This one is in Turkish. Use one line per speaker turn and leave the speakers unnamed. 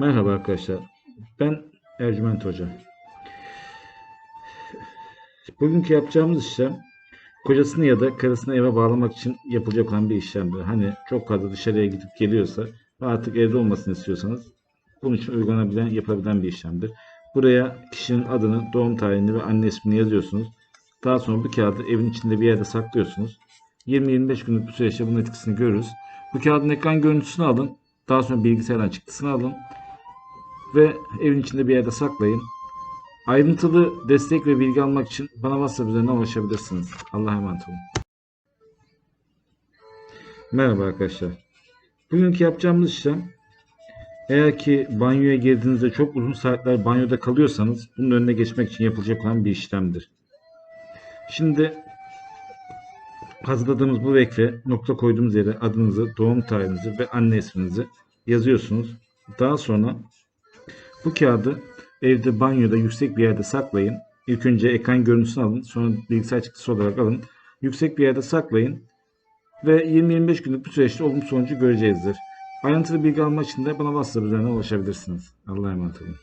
Merhaba arkadaşlar. Ben Ercüment Hoca. Bugünkü yapacağımız işlem kocasını ya da karısını eve bağlamak için yapılacak olan bir işlemdir. Hani çok fazla dışarıya gidip geliyorsa ve artık evde olmasını istiyorsanız bunun için uygulanabilen, yapılabilen bir işlemdir. Buraya kişinin adını, doğum tarihini ve anne ismini yazıyorsunuz. Daha sonra bu kağıdı evin içinde bir yerde saklıyorsunuz. 20-25 günlük bir süreçte bunun etkisini görürüz. Bu kağıdın ekran görüntüsünü alın. Daha sonra bilgisayardan çıktısını alın ve evin içinde bir yerde saklayın. Ayrıntılı destek ve bilgi almak için bana WhatsApp üzerinden ulaşabilirsiniz. Allah'a emanet olun. Merhaba arkadaşlar. Bugünkü yapacağımız işlem eğer ki banyoya girdiğinizde çok uzun saatler banyoda kalıyorsanız bunun önüne geçmek için yapılacak olan bir işlemdir. Şimdi hazırladığımız bu vekfe nokta koyduğumuz yere adınızı, doğum tarihinizi ve anne isminizi yazıyorsunuz. Daha sonra bu kağıdı evde banyoda yüksek bir yerde saklayın. İlk önce ekran görüntüsünü alın. Sonra bilgisayar çıktısı olarak alın. Yüksek bir yerde saklayın. Ve 20-25 günlük bir süreçte olumlu sonucu göreceğizdir. Ayrıntılı bilgi almak için de bana WhatsApp üzerinden ulaşabilirsiniz. Allah'a emanet olun.